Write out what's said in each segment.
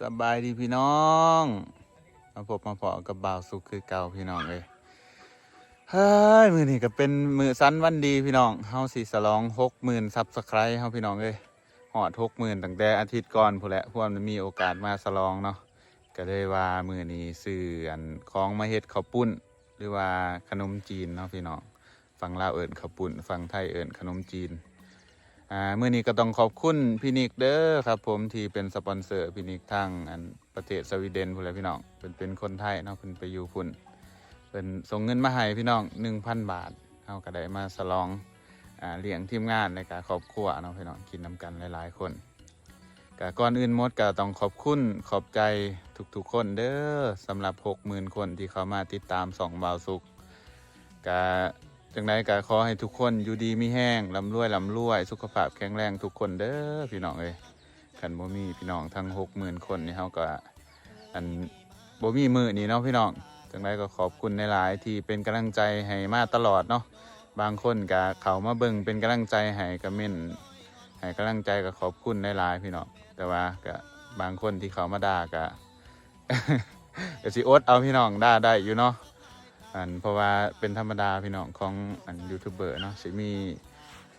สบายดีพี่น้อง มาพบมาพอกับบ่าวสุขคือเก่าพี่น้องเลยเฮ้ยมือนี่ก็เป็นมือสั้นวันดีพี่น้องเฮาสิสลองหกหมื่นซับสไครต์เฮาพี่น้องเลยหอดหกหมื่นตั้งแต่อาทิตย์ก่อนพู้นแหละพวกมันมีโอกาสมาสลองเนาะก็เลยว่ามือนี้ซื้ออันของมาเฮ็ดข้าวปุ้น หรือว่าขนมจีนเนาะพี่น้องฝั่งลาวเอิญข้าวปุ้นฝั่งไทยเอิญขนมจีน อ่ามื่อนี้ก็ต้องขอบคุณพี่นิกเด้อครับ ผมที่เป็นสปอนเซอร์พี่นิกทางอันประเทศสวีเดนพุ่นแหละพี่น้องเป็นเป็นคนไทยเนาะเพิ่นไปอยู่พุ่นเป็นส่งเงินมาให้พี่น้อง1,000บาทเฮาก็ได้มาสลองอ่าเลี้ยงทีมงานในการครอบครัวเนาะพี่น้องกินน้ำกันหลายๆคนก็ก่อนอื่นหมดก็ต้องขอบคุณขอบใจทุกๆคนเด้อสำหรับ60,000คนที่เขามาติดตามสองบาวสุขก็ จังใดก็ขอให้ทุกคนอยู่ดีมีแห้งลำรวยลำรวย สุขภาพแข็งแรงทุกคนเด้อพี่น้องเอ้ยขันบ่มีพี่น้องทั้งหกหมื่นคนนี่เฮาก็อันบ่มีมือนี่เนาะพี่น้องจังใดก็ขอบคุณในหลายที่เป็นกำลังใจให้มาตลอดเนาะบางคนก็เขามาเบิ่งเป็นกำลังใจให้ก็เม่นให้กำลังใจก็ขอบคุณในหลายพี่น้องแต่ว่าก็บางคนที่เขามาด่าก็ก็สิอดเอาพี่น้องด่าได้อยู่เนาะ อันเพราะว่าเป็นธรรมดาพี่น้องของอันยูทูบเบอร์เนาะสิมี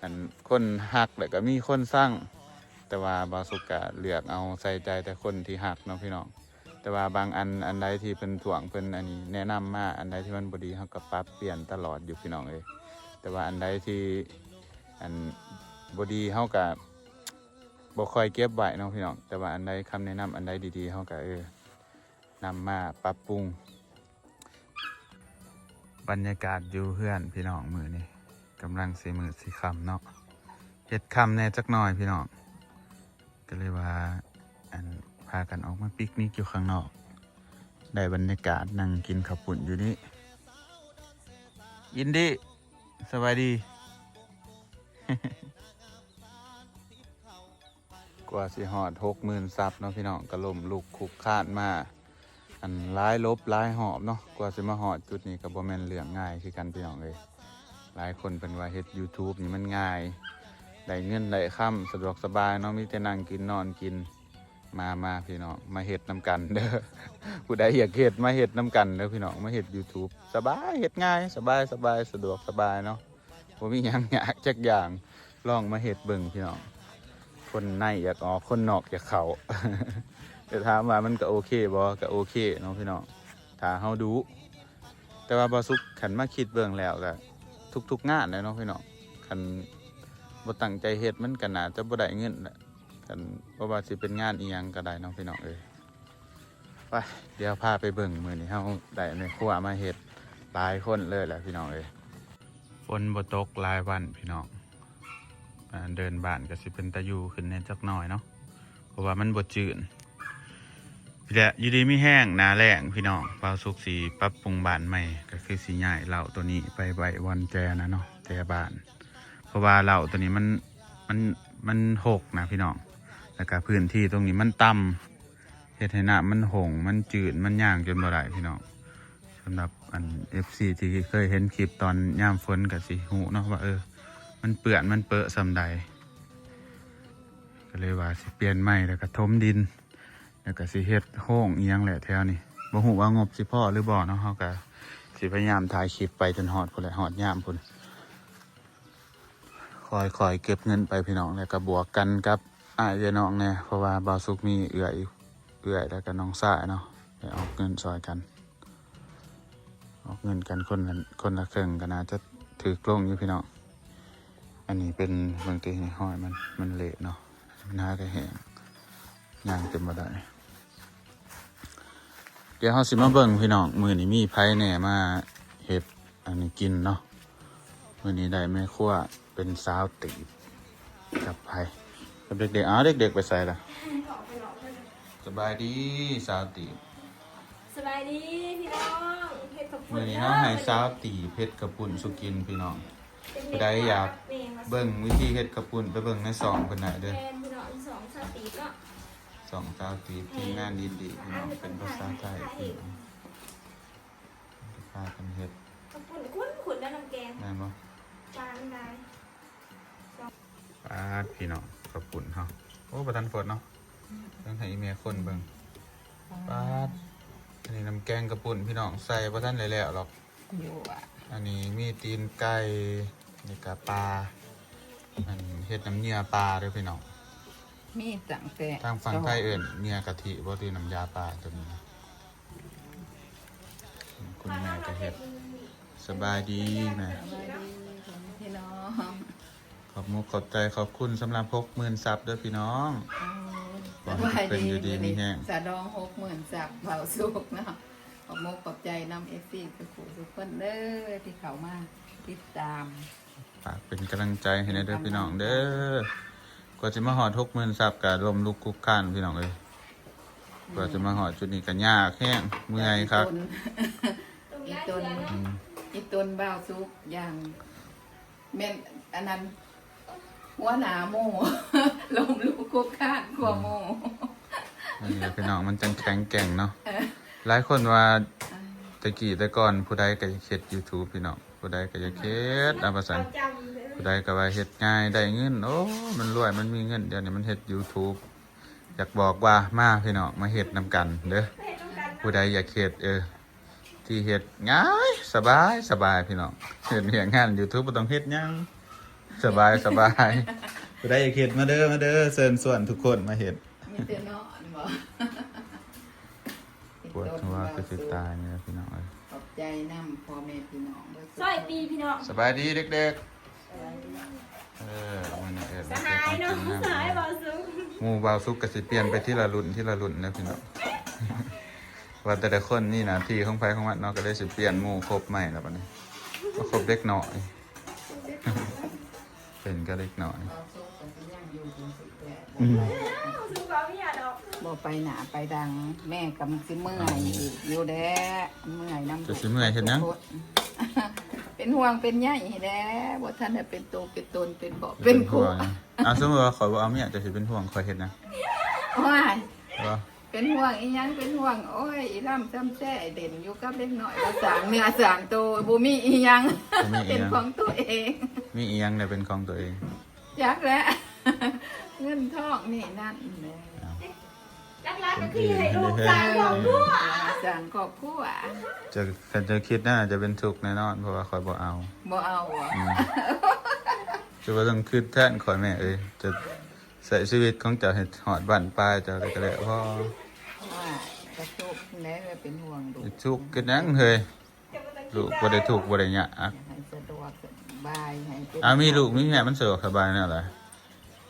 อันคนหักแล้วก็มีคนสร้างแต่ว่าบาสุกะเลือกเอาใส่ใจแต่คนที่หักเนาะพี่น้องแต่ว่าบางอันอันใดที่เป็นถ่วงเป็นอันนี้แนะนำมาอันใดที่มันบดีเขาก็ปรับเปลี่ยนตลอดอยู่พี่น้องเลยแต่ว่าอันใดที่อันบดีเขาก็บ่คอยเก็บไว้เนาะพี่น้องแต่ว่าอันใดคำแนะนำอันใดดีๆเขาก็เออนำมาปรับปรุง บรรยากาศอยู่เพื่อนพี่น้องมือนี่กำลังสีมือสีคำเนาะเฮ็ดคำแน่จักหน่อยพี่น้องก็เลยว่าอันพากันออกมาปิกนิกอยู่ข้างนอก ได้บรรยากาศนั่งกินข้าวปุ่นอยู่นี่ยินดีสบายดี กว่าสิหอดหกหมื่นซับเนาะพี่น้องกระลมลูกคุกคาดมา อันร้ายลบร้ายหอบเนาะกว่าจะมาหอดจุดนี้กับโบแมนเรื่องง่ายคือกันพี่น้องเลยหลายคนเป็นว่าเฮ็ด YouTube นี่มันง่ายได้เงินได้ค่ำสะดวกสบายเนาะมีแต่นั่งกินนอนกินมามาพี่น้องมาเฮ็ดน้ำกันเด้อผู้ใดอยากเฮ็ดมาเฮ็ดน้ำกันเด้อพี่น้องมาเฮ็ด YouTube สบายเฮ็ดง่ายสบายสบายสะดวกสบายเนาะบ่มีหยังยากจักอย่างลองมาเฮ็ดเบิ่งพี่น้องคนในอยากออกคนนอกอยากเข้า จะถามว่ามันก็โอเคบ่ก็โอเคเนาะพี่น้องถ้าเฮาดู แต่ว่าบ่สุกขันมาคิดเบิ่งแล้วก็ทุกๆงานเลยเนาะพี่น้องคันบ่ตั้งใจเฮ็ดมันก็น่าจะบ่ได้เงินแหละคันบ่ว่าสิเป็นงานอีหยังก็ได้เนาะพี่น้องเอ้ยไปเดี๋ยวพาไปเบิ่งมื้อนี้เฮาได้แม่ครัวมาเฮ็ดหลายคนเลยแหละพี่น้องเอ้ยฝนบ่ตกหลายวันพี่น้องเดินบ้านก็สิเป็นตะยูขึ้นแน่จักหน่อยเนาะเพราะว่ามันบ่จืด พี่แหละอยู่ดีไม่แห้งหนาแรงพี่น้องเปาสุกสีปรับปรุงบานใหม่ ก็คือสีใหญ่เหล่าตัวนี้ไปไว้วันแจนะเนาะแจบาน เพราะว่าเหล่าตัวนี้มันมันมันหกนะพี่น้องแล้วก็พื้นที่ตรงนี้มันต่ำเฮ็ดให้น้ำมันหงมันจืดมันย่างจนบ่ได้พี่น้องสำหรับอันเอฟซีที่เคยเห็นคลิปตอนย่ามฝนกับสีหูเนาะว่าเออ มันเปื่อนมันเปอะสำใดก็เลยว่าสิเปลี่ยนใหม่แล้วก็ทมดิน แล้วก็สิเฮ็ดโห้องเอียงแหละแถวนี้บ่ฮู้ว่างบสิพ่อหรือบ่เนาะเฮาก็สิพยายามถ่ายคลิปไปจนฮอดพุ่นแหละฮอดยามพุ่นคอยคอยเก็บเงินไปพี่น้องแล้วก็บวกกันกับอ้ายเดี๋ยน้องแน่เพราะว่าบ่าสุกมีเอื้อยเอื้อยแล้วก็น้องสายเนาะไปออกเงินซอยกัน ออกเงินกันคนละคนละครึ่งก็น่าจะถือกล้องอยู่พี่น้องอันนี้เป็นบางทีห้อยมันมันเละเนาะมันหาได้แหงย่างเต็มบ่ได้ ดี๋ยวเราสิมาเบิ่งพี่น้องมือนี้มีไผแหน่มาเห็ดอันนี้กินเนาะมือนี้ได้แม่ครัวเป็นสาวตีบกับไผกับเด็กๆอ้าวเด็กๆไปใส่ละสบายดีสาวตีบสบายดีพี่น้องเฮ็ดกับมือนี้เราให้สาวตีบเฮ็ดกระปุ่นสุกินพี่น้องผู้ใดอยากเบิ่งวิธีเฮ็ดกระปุ่นไปเบิ่งในสองเพิ่นได้เด้อ สองสาวตีบทีมงานดีๆพี่น้องเป็นภาษาไทยพี่น้องพากันเฮ็ดขอบคุณคุณขุนแล้วน้ำแกงได้บ่จานได้ปาดพี่น้องขอบคุณเฮาโอ้ประทันฝนเนาะต้องให้อีเมลคนเบิ่งปาดอันนี้น้ำแกงกระปุ่นพี่น้องใส่บ่ท่านเลยแล้วหรอกอยู่อะอันนี้มีตีนไก่นี่กะปลาอันเฮ็ดน้ำเนียปลาเด้วยพี่น้อง มีตั้งแต่ทางฝั่งไทยเอิ่นเนียกะทิบ่ตีน้ำยาปลาตัวนี้นะคุณแม่ก็เฮ็ดสบายดีนะสบายดีพี่น้องขอบมุกขอบใจขอบคุณสำหรับพกหมื่นซับเด้อพี่น้องสบายเป็นอยู่ดีมีแห้งสะดองหกหมื่นสับเบาสุกเนาะขอบมกขอบใจนำเอฟซีทุกคนทุกคนเด้อที่เขามาติดตามฝากเป็นกำลังใจให้ในเด้อพี่น้องเด้อ กว่าจะมาหอดหกหมื่นซับกับลมลุกคุกคันพี่น้องเอ้ยกว่าจะมาหอดจุดนี้ก็ยากแห้งเมื่อยครับตนตรงอีนี้ตนเสือเนาะอืมอีตนเบาสุกอย่างเม่นอันนั้นหัวหนาโมลมลูกคุกคานขัวโมนี่แหละพี่น้องมันจังแข็งแกร่งเนาะหลายคนว่าแตะกี้แต่ก่อนผู้ใดก็จะเฮ็ด YouTube พี่น้องผู้ใดก็จะเฮ็ดอาภาษาเราจำเลย ผู้ใดก็ว่าเฮ็ดง่ายได้เงินโอ้ มันรวยมันมีเงินเดี๋ยวนี้มันเฮ็ด YouTube อยากบอกว่ามาพี่น้องมาเฮ็ดนํกันเด้อไม่เห็นต้องการผู้ใดอยากเฮ็ดเออที่เฮ็ดง่ายสบายสบายพี่น้องเฮ็ดเรียงงาน YouTube บ่ต้องเฮ็ดหยังสบายสบายผู้ใดอยากเฮ็ดมาเด้อมาเด้อเชิญส่วนทุกคนมาเฮ็ดมีแต่นอนบ่ปวดหัวก็สิตายเนี่ยพี่น้องเอ้ยขอบใจนำพ่อแม่พี่น้องเด้อสร้อยปีพี่น้องสบายดีเด็กๆ เออมันเอ็ดสหายเนาะสหายบอสูงหมูบาวซุกก็สิเปลี่ยนไปที่ละรุ่นที่ละรุ่นนะพี่น้อง ว่าแต่ละคนนี่นะที่ของไฟของมันเนาะก็ได้สิเปลี่ยนหมูครบใหม่แล้วปะนี้ก็ครบเล็กหน่อย เป็นก็เล็กหน่อยเอาซุกกันสิยังอยู่จนสิแก่อืมสูงกว่าพี่อะดอกบ่ไปหนาไปดัง แม่กำลังสิเมื่อยอีกอยู่แด้เมื่อยน้ำจะสิเมื่อยเห็นยัง เป็นห่วงเป็นใยแด้บ่ทันได้เป็นโตเป็นตนเป็นบ่เป็นห่คู่วงอะสมมติว่าขอยบ่เอาเมียจะสิเป็นห่วงขอยเห็นนะว้ายว่า เป็นห่วงอีหยังเป็นห่วงโอ้ยอีล่ำจำแจ้เด่นอยู่กับเล็กน้อยแล้วสร้างเนื้อสร้างโตวบ่มีอีหยังบ่มีอีเป็นหยังของตัวเอง มีอีหยังเนี่ยเป็นของตัวเองยักแล้ว เงินทองนี่นั่นแหละ รักรักก็คือให้ลูกสาวของลูกสั่งครอบครัวจะคันจะคิดน่าจะเป็นทุกข์แน่นอน เพราะว่าขอยบ่เอาบ่เอาอะอืมจะว่าต้องคืดแท่นขอยแม่เอ้ยจะใส่ชีวิตของเจ้าให้หอดบ้านปลายเจ้าได้ก็ได้พ่อว่ากระตุกแล้วเป็นห่วงลูกทุกข์กันยังเฮ้ยลูกบ่ได้ทุกข์บ่ได้ยากอยากให้สะดวกสบายให้เป็นอ้ามีลูกมีแม่มันสะดวกสบายแน่ล่ะ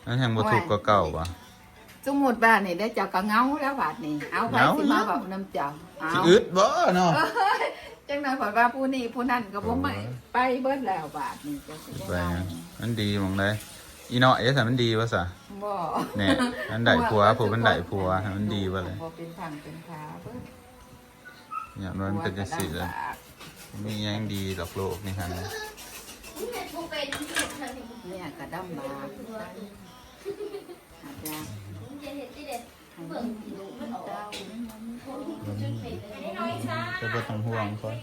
นั่นยังบ่ทุกข์กว่าเก่าบ่ สมมุติบ้านนี่ได้เจ้าก็เหงาแล้วบาดนี้เอาไปเหงาสิมาเว้าน้ำเจ้าเอาสิอึดบ่เนาะจังได๋ข่อยว่าผู้นี้ผู้นั้นก็บ่ไม่ไปเบิดแล้วบาดนี้จะสิไปได้นะมันดีหมองใดอีเนาะเอ๊ะแต่มันดีวะซะบ่แน่มันได้ผัวผัวมันได้ผัวให้มันดีบ่เลยบ่เป็นทางเป็นขาเบิดอย่างนั้นมันเป็นจังซี่เลยหัวก็ลำบากมีหยังดีดอกโลกนี่ฮะเนี่ยก็ดำบากอา จจะให้ลูกมันเต้าน้อยช้าจะบ่ต้องห่วงค่อย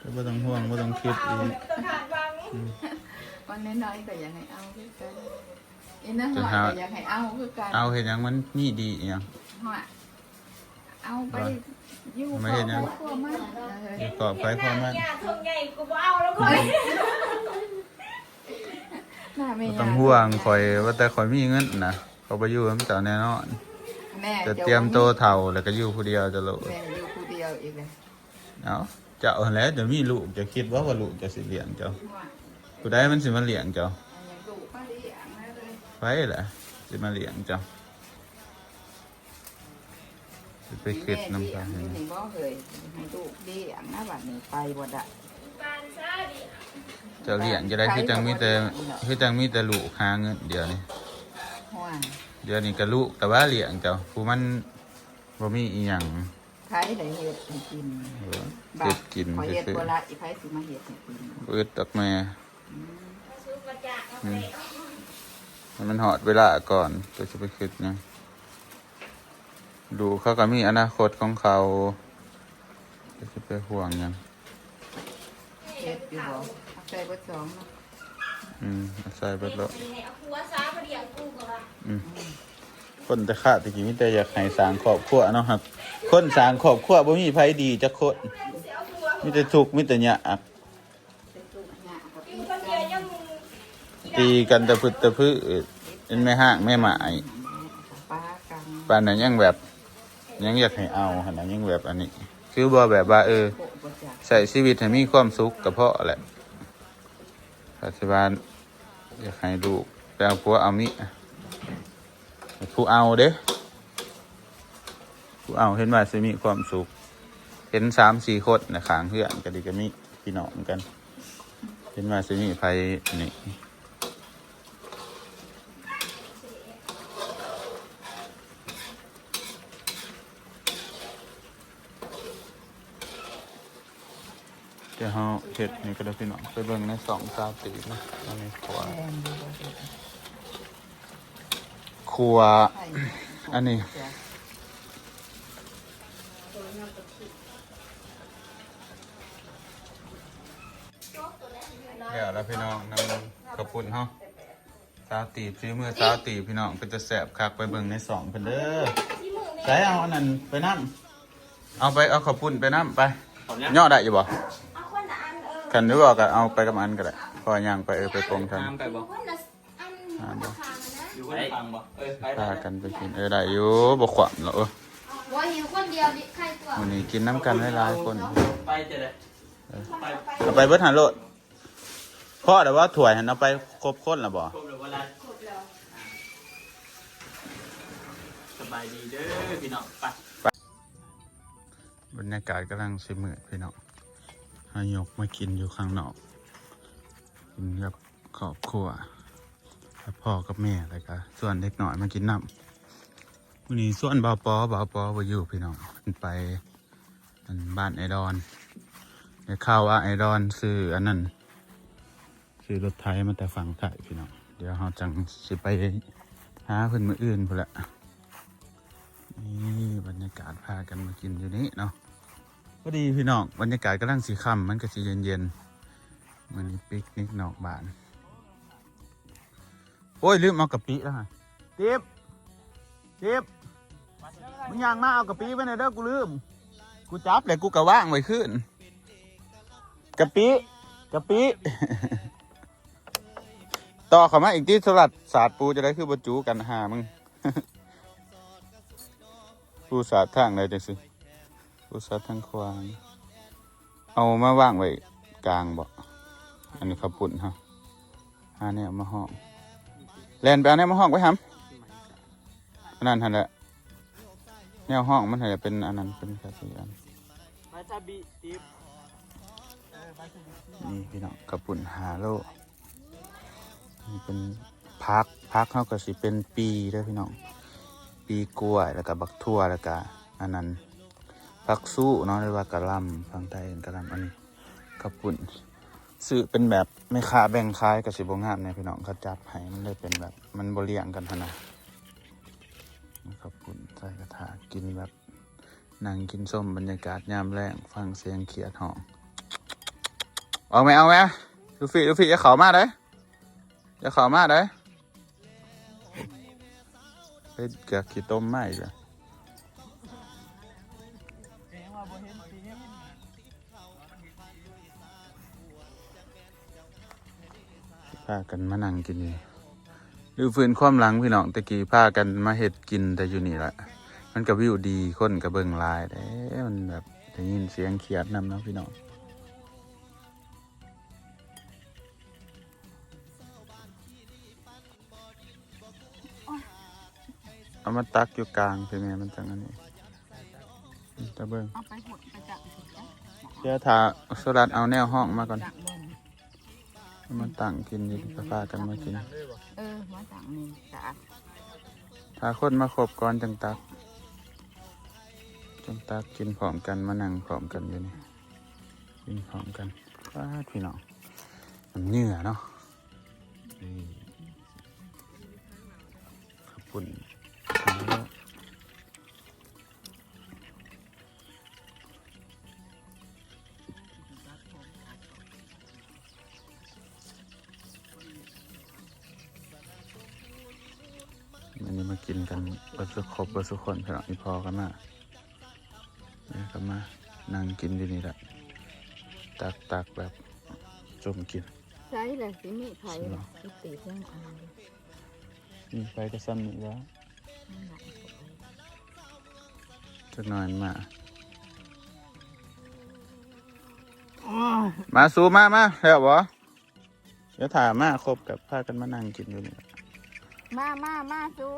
จะบ่ต้องห่วงบ่ต้องคิดอีกต้องขาดวังวันน้อยๆก็อยากให้เอาคือกันอีน้อยก็อยากให้เอาคือกันเอาเห็นยังมันมีดีอหยังว่าเอาไปอยู่ไม่เห็นนะครอบครัวมันเออจะกอบไฟพ่อมันเนี่ยทงใหญ่กูบ่เอาแล้วคนหน้าไม่บ่ยากต้องห่วงคอยว่าแต่คอยมีเงินนะเขาไปอยู่กับเจ้าแน่นอน แม่จะเตรียมโตเท่าแล้วก็อยู่ผู้เดียวจะโลดแม่อยู่ผู้เดียวอีกเลยเอาเจ้าหั่นแหล้วจะมีลูกจะคิดว่าว่าลูกจะสิเลี้ยงเจ้าว่าผู้ใดมันสิมาเลี้ยงเจ้าอันยังดูป้าดีอย่างนั้นเลยไฟแหละสิมาเลี้ยงเจ้าสิไปคิดน้ำกัตานลนี่บ่เคยให้ดูดีอย่างนั้นบัดนี้ไปบ่ได้ปานซาดิเจ้าเลี้ยงจะได้คือจังมีแต่คือจังมีแต่ลูกหาเงินเดี๋ยวนี้ว่าเดี๋ยวนี้ก็ลูกแต่ว่าเลี้ยงเจ้าผู้มันบ่มีอีหยังไผได้เฮ็ดให้กินเออเฮ็ดกินขอเฮ็ดซื่อบ่ละอีไผสิมาเฮ็ดให้กินๆอึดดอกแม่ซุปมาจากเอาไปเอาให้มันหอดเวลาก่อนจะจะไปคิดหยังดูเขาก็มีอนาคตของเขาจะจะไปห่วงหยังเฮ็ดอยู่บ่เอา ใส่เบิดสองเนาะอืมเอาใส่เบิดแล้วให้เอาหัวซาพอดีเอากูก่อนละอืมกคนแต่ข้าตะกี้มีแต่อยากให้สร้างครอบครัวเนาะครับ คนสร้างครอบครัวบ่มีไผดีจักคนมีแต่ทุกข์มีแต่ยากอยู่คนเดียวยังตีกันตะพึดตะพือเป็นแม่ห้างแม่หมายป้ากันปานนั้นยังแบบยังอยากให้เอาขนาดยังแบบอันนี้ คือบ่แบบว่าเออโปะบ่จัก ใส่ชีวิตให้มีความสุขกับเพาะแหละ ปัจจุบันอยากให้ดูกแปลผัวเอามิผู้เอาเด้ผู้เอาเห็นว่าสิมีความสุข เห็นสามสี่คนนะขางเพื่อนก็ดีก็มีพี่น้องกัน เห็นว่าสิมีไฟนี่ ดี๋ยวเขาเห็ดนี่ก็ได้พี่น้องไปเบิ่งในสองสาวตีนะอันนี้ครัวแอนดูบ่ได้ครัวไข่อันนี้จ้ะเดี๋ยวแล้วพี่น้องนำขอบคุณเฮาสาวตีซื้อมือสาวตีพี่น้องเป็นจะแสบคักไปเบิ่งในสองเพิ่นเด้อใส่เอาอันนั้นไปน้ำเอาไปเอาขอบคุณไปน้ำไปย่อได้อยู่บ่เอา คนละอันเออกันหรือว่าก็เอาไปกับอันก็ได้พอย่างไปเออไปปรงทันน้ำไปบ่คนละอันคนละคางนะอยู่คนฟังบ่เอ้ยไปพากันไปกินเออได้อยู่บ่ขวำหรอกเออว่าหิวคนเดียวดิใครตัววันนี้กินน้ำกันหลายๆคนไปเจะได้ไปเอาไปเบิดหันโลดพ่อแต่ว่าถ้วยหันเอาไปครบคนแล้วบ่ครบเลยว่าไรครบแล้วสบายดีเด้อพี่น้องไปบรรยากาศกำลังสิมืดพี่น้อง หายกมากินอยู่ข้างนอก กินกับครอบครัวแล้วพ่อกับแม่แล้วก็ส่วนเด็กหน่อยมากินน้ำวันนี้ส่วนบ่าวปอบ่าวปอบ่อยู่พี่น้องเพิ่นไปบ้านไอดอนได้ข่าวว่าไอดอนซื้ออันนั้นซื้อรถไถมาแต่ฝั่งไทยพี่น้องเดี๋ยวเราจังสิไปหาเพิ่นมืออื่นพุ่นละนี่บรรยากาศพากันมากินอยู่นี่เนาะ ก็ดีพี่น้องบรรยากาศกำลังสีค่ำมันก็สีเย็นๆมันปิกนิกนอกบ้าน โอ้ยลืมเอากะปิแล้วฮะจิ๊บจิ๊บมึงย่างมาเอากะปิไปหนเด้อกูลืม กูจับเลยกูกะว่างไว้ขึ้นกะปิกะปิต่อเข้ามาอีกที่สลัดสาดปูจะได้คือบรรจุกันหามึง ปูสาดทางเลยจังสิ ปูสาดทางควางเอามาว่างไว้กลางบ่อันนี้ข้าวปุ่นฮะหาเนี่ยมาห้องแลนไปเอาเนี่ยมาห้องไว้หำอันนั้นหันแหละแนวห้องมันหันแหละเป็นอันนั้นเป็นแค่สี่อันมาจาบีติ๊บนี่พี่น้องข้าวปุ่นหาโลนี่เป็นพักพักเขาก็สิเป็นปีเด้อพี่น้อง ปีกล้วยแล้วก็บักทั่วแล้วก็อันนั้น พักสู้เนาะเรียกว่ากระลำฟังไทยเป็นกะลำอันนี้ข้าวปุ่นซื้อเป็นแบบไม่ค้าแบ่งขายกับสิบงามเนี่ยพี่น้องเขาจับให้มันเลยเป็นแบบมันบเรียงกันพนะนะครับคุณใส่กระถากินแบบนั่งกินส้มบรรยากาศยามแรงฟังเสียงเขียดหองเอาไหมเอาไหมลูฟี่ลูฟี่จะเข่ามาได้จะเข่ามาได้เฮ้ยเกือบขี้ต้มไหมเลย พากันมานั่งกินนี่ดูฟื้นความหลังพี่น้องตะกี้พากันมาเห็ดกินแต่อยู่นี่แหละมันก็วิวดีคนก็เบิ่งหลายเด้มันแบบได้ยินเสียงเขียดนำเนาะพี่น้องเอามาตักอยู่กลางเป็นไงมันจังอันนี้ตะเบิ่งเอาไปหดไปจับสิจ้ะเดี๋ยวถ้าสลัดเอาแนวห้องมาก่อนจับเบิ่งเอา มาตั้งกินอยู่ก็พากันมากิน เออมาจังนี่จับถ้าคนมาครบก่อนจังตัก จังตักกินพร้อมกันมานั่งพร้อมกันอยู่นี่กินพร้อมกันป้าดพี่น้องน้ำเหนื่อเนาะนี่ขอบคุณ กินกันเบิดสุขครบเบิดสุขคนพี่น้องอีพอกันมาเนี่ยก็มานั่งกินอยู่นี่แหละตักตักแบบจมกินใช่เลยสิมีไผ่เลยสิตีเรื่องอะไรมีไฟก็ซ้ำนี่แล้วจักหน่อยมา มาสู้มามาแล้วบ่เดี๋ยวถามมาครบกับพากันมานั่งกินอยู่นี่มามามาสู